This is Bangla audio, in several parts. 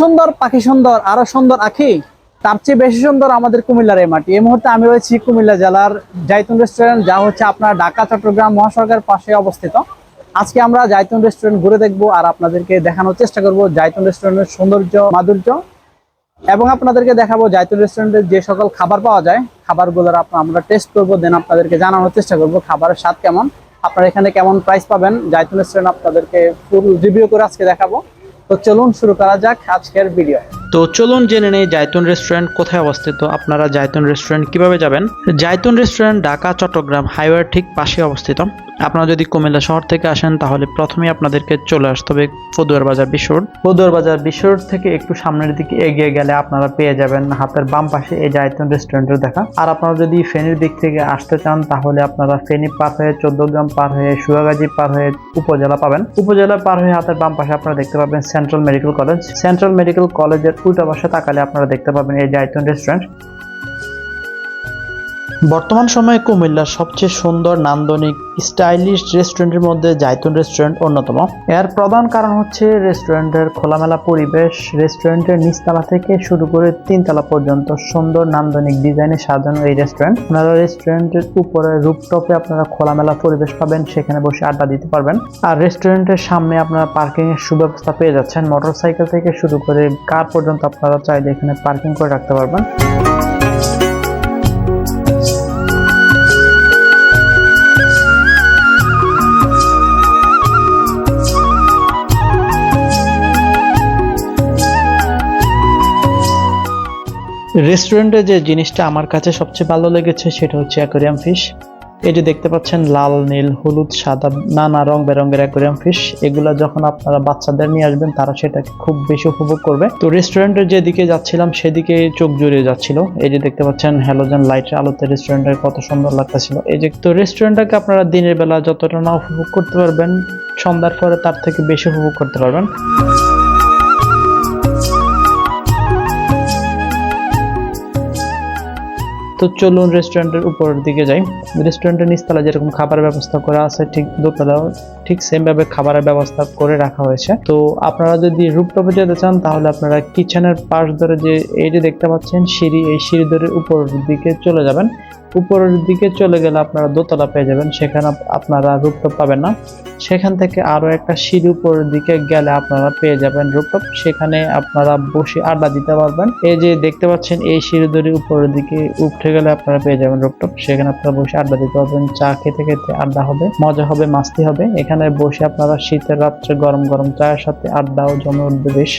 সুন্দর, পাখি সুন্দর, আরও সুন্দর আখি, তার চেয়ে বেশি সুন্দর আমাদের কুমিল্লার এই মাটি। এই মুহূর্তে আমি রয়েছি কুমিল্লা জেলার জাইতুন রেস্টুরেন্ট, যা হচ্ছে আপনার ঢাকা, চট্টগ্রাম মহাসড়কের পাশে অবস্থিত। আজকে আমরা জাইতুন রেস্টুরেন্ট ঘুরে দেখব আর আপনাদেরকে দেখানোর চেষ্টা করব জাইতুন রেস্টুরেন্টের সৌন্দর্য, মাধুর্য। এবং আপনাদেরকে দেখাবো জাইতুন রেস্টুরেন্টে যে সকল খাবার পাওয়া যায় খাবারগুলোর আপনার আমরা টেস্ট করব দেন আপনাদেরকে জানানোর চেষ্টা করব খাবারের স্বাদ কেমন। আপনারা এখানে কেমন প্রাইস পাবেন, জাইতুন রেস্টুরেন্ট আপনাদেরকে ফুল রিভিউ করে আজকে দেখাবো। তো চলুন শুরু করা যাক আজকের ভিডিও তো চলুন জেনে নেই জায়তুন রেস্টুরেন্ট কোথায় অবস্থিত। আপনারা জায়তুন রেস্টুরেন্ট কীভাবে যাবেন? জায়তুন রেস্টুরেন্ট ঢাকা, চট্টগ্রাম হাইওয়ের ঠিক পাশে অবস্থিত। আপনারা যদি কুমিল্লা শহর থেকে আসেন, তাহলে প্রথমে আপনাদেরকে চলে আসতে হবে ফদুয়ার বাজার বিশ্ব রোড ফদুয়ার বাজার বিশ্ব রোড থেকে একটু সামনের দিকে এগিয়ে গেলে আপনারা পেয়ে যাবেন হাতের বাম পাশে এই জায়তুন রেস্টুরেন্টের দেখা। আর আপনারা যদি ফেনীর দিক থেকে আসতে চান, তাহলে আপনারা ফেনী পার হয়ে চোদ্দ গ্রাম পার হয়ে সুয়াগাজী পার হয়ে উপজেলা পাবেন। উপজেলা পার হয়ে হাতের বাম পাশে আপনারা দেখতে পাবেন central medical college central medical কলেজের উল্টা পাশে তাকালে আপনারা দেখতে পাবেন এই জাইতুন রেস্টুরেন্ট বর্তমান সময়ে কুমিল্লার সবচেয়ে সুন্দর নান্দনিক স্টাইলিশ রেস্টুরেন্টের মধ্যে জাইতুন রেস্টুরেন্ট অন্যতম। এর প্রধান কারণ হচ্ছে রেস্টুরেন্টের খোলামেলা পরিবেশ, রেস্টুরেন্টের নিচতলা থেকে শুরু করে তিনতলা পর্যন্ত সুন্দর নান্দনিক ডিজাইনে সাজানো এই রেস্টুরেন্ট। আপনারা রেস্টুরেন্টের উপরে রুপটপে আপনারা খোলামেলা পরিবেশ পাবেন, সেখানে বসে আড্ডা দিতে পারবেন। আর রেস্টুরেন্টের সামনে আপনারা পার্কিং এর সুব্যবস্থা পেয়ে যাচ্ছেন। মোটরসাইকেল থেকে শুরু করে কার পর্যন্ত আপনারা চাইলে এখানে পার্কিং করে রাখতে পারবেন। রেস্টুরেন্টে যে জিনিসটা আমার কাছে সবচেয়ে ভালো লেগেছে সেটা হচ্ছে অ্যাকোরিয়াম ফিশ এই যে দেখতে পাচ্ছেন, লাল, নীল, হলুদ, সাদা, নানা রং বেরঙের অ্যাকোরিয়াম ফিশ এগুলা যখন আপনারা বাচ্চাদের নিয়ে আসবেন, তারা সেটাকে খুব বেশি উপভোগ করবে। তো রেস্টুরেন্টের যেদিকে যাচ্ছিলাম, সেদিকে চোখ জুড়িয়ে যাচ্ছিল। এই যে দেখতে পাচ্ছেন হ্যালোজেন লাইটের আলোতে রেস্টুরেন্টের কত সুন্দর লাগতেছিল। এই যে তো রেস্টুরেন্টটাকে আপনারা দিনের বেলা যতটা না উপভোগ করতে পারবেন, সন্ধ্যার পরে তার থেকে বেশি উপভোগ করতে পারবেন। তো চলুন রেস্টুরেন্টের উপরের দিকে যাই। রেস্টুরেন্টের নিচতলা যেরকম খাবার ব্যবস্থা করা আছে, ঠিক দোতলাও ঠিক সেম ভাবে খাবারের ব্যবস্থা করে রাখা হয়েছে। তো আপনারা যদি রুপটপে যেতে চান, তাহলে আপনারা কিচেনের পাশ ধরে যে এই যে দেখতে পাচ্ছেন, সিঁড়ি, এই সিঁড়ি ধরে উপরের দিকে চলে যাবেন। উপরের দিকে চলে গেলে আপনারা দোতলা পেয়ে যাবেন, সেখানে আপনারা রুপটপ পাবেন না। সেখান থেকে আরও একটা সিঁড়ি উপরের দিকে গেলে আপনারা পেয়ে যাবেন রুপটপ সেখানে আপনারা বসে আড্ডা দিতে পারবেন। এই যে দেখতে পাচ্ছেন, এই সিঁড়ি ধরে উপরের দিকে উঠে গেলে আপনারা পেয়ে যাবেন রুপটপ সেখানে আপনারা বসে আড্ডা দিতে পারবেন। চা খেতে খেতে আড্ডা হবে, মজা হবে, মাস্তি হবে। এখানে বসে আপনারা শীতের রাত্রে গরম গরম চায়ের সাথে আড্ডাও জমে উঠবে বেশ।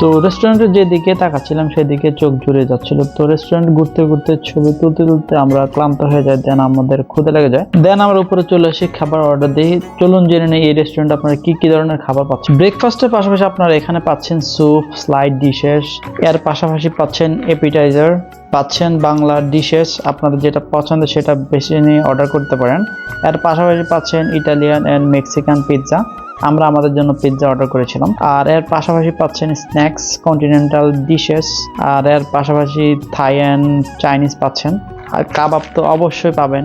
তো রেস্টুরেন্টের যেদিকে তাকাচ্ছিলাম, সেদিকে চোখ জুড়ে যাচ্ছিল। তো রেস্টুরেন্ট ঘুরতে ঘুরতে ছবি তুলতে তুলতে আমরা ক্লান্ত হয়ে যাই, দেন আমাদের ক্ষুদে লেগে যায়। দেন আমরা উপরে চলে আসি, খাবার অর্ডার দিই। চলুন জেনে নেই এই রেস্টুরেন্ট আপনারা কি কি ধরনের খাবার পাচ্ছেন। ব্রেকফাস্টের পাশাপাশি আপনারা এখানে পাচ্ছেন স্যুপ স্লাইড ডিশেস এর পাশাপাশি পাচ্ছেন এপিটাইজার পাচ্ছেন বাংলা ডিশেস আপনাদের যেটা পছন্দ সেটা বেশি নিয়ে অর্ডার করতে পারেন। এর পাশাপাশি পাচ্ছেন ইটালিয়ান অ্যান্ড মেক্সিকান পিৎজা আমরা আমাদের জন্য পিৎজা অর্ডার করেছিলাম। আর এর পাশাপাশি পাচ্ছেন স্ন্যাক্স কন্টিনেন্টাল ডিশেস আর এর পাশাপাশি থাই অ্যান্ড চাইনিজ পাচ্ছেন। আর কাবাব তো অবশ্যই পাবেন।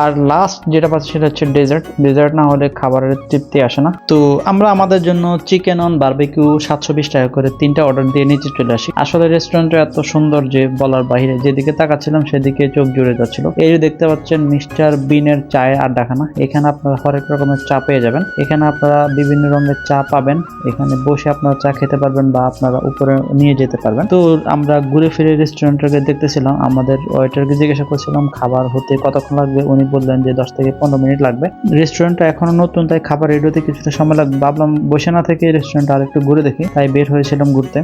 আর লাস্ট যেটা পাচ্ছি সেটা হচ্ছে ডেজার্ট ডেজার্ট না হলে খাবারের তৃপ্তি আসে না। তো আমরা আমাদের জন্য চিকেন অন বারবিকিউ সাতশো বিশ টাকা করে তিনটা অর্ডার দিয়ে নিচে চলে আসি। আসলে রেস্টুরেন্টটা এত সুন্দর যে বলার বাহিরে, যেদিকে তাকাচ্ছিলাম সেদিকে চোখ জুড়ে যাচ্ছিল। এই যে দেখতে পাচ্ছেন মিস্টার বিনের চায়ের আড্ডাখানা। এখানে আপনারা হরেক রকমের চা পেয়ে যাবেন। এখানে আপনারা বিভিন্ন রঙের চা পাবেন। এখানে বসে আপনারা চা খেতে পারবেন বা আপনারা উপরে নিয়ে যেতে পারবেন। তো আমরা ঘুরে ফিরে রেস্টুরেন্টটাকে দেখতেছিলাম। আমাদের ওয়েটারকে জিজ্ঞাসা করছিলাম, খাবার হতে কতক্ষণ লাগবে? উনি বললেন যে, দশ থেকে পনেরো মিনিট লাগবে। রেস্টুরেন্টটা এখনও নতুন, তাই খাবার রেডি হতে কিছুটা সময় লাগবে। ভাবলাম বসে না থেকে রেস্টুরেন্ট আর একটু ঘুরে দেখি, তাই বের হয়েছিলাম ঘুরতে।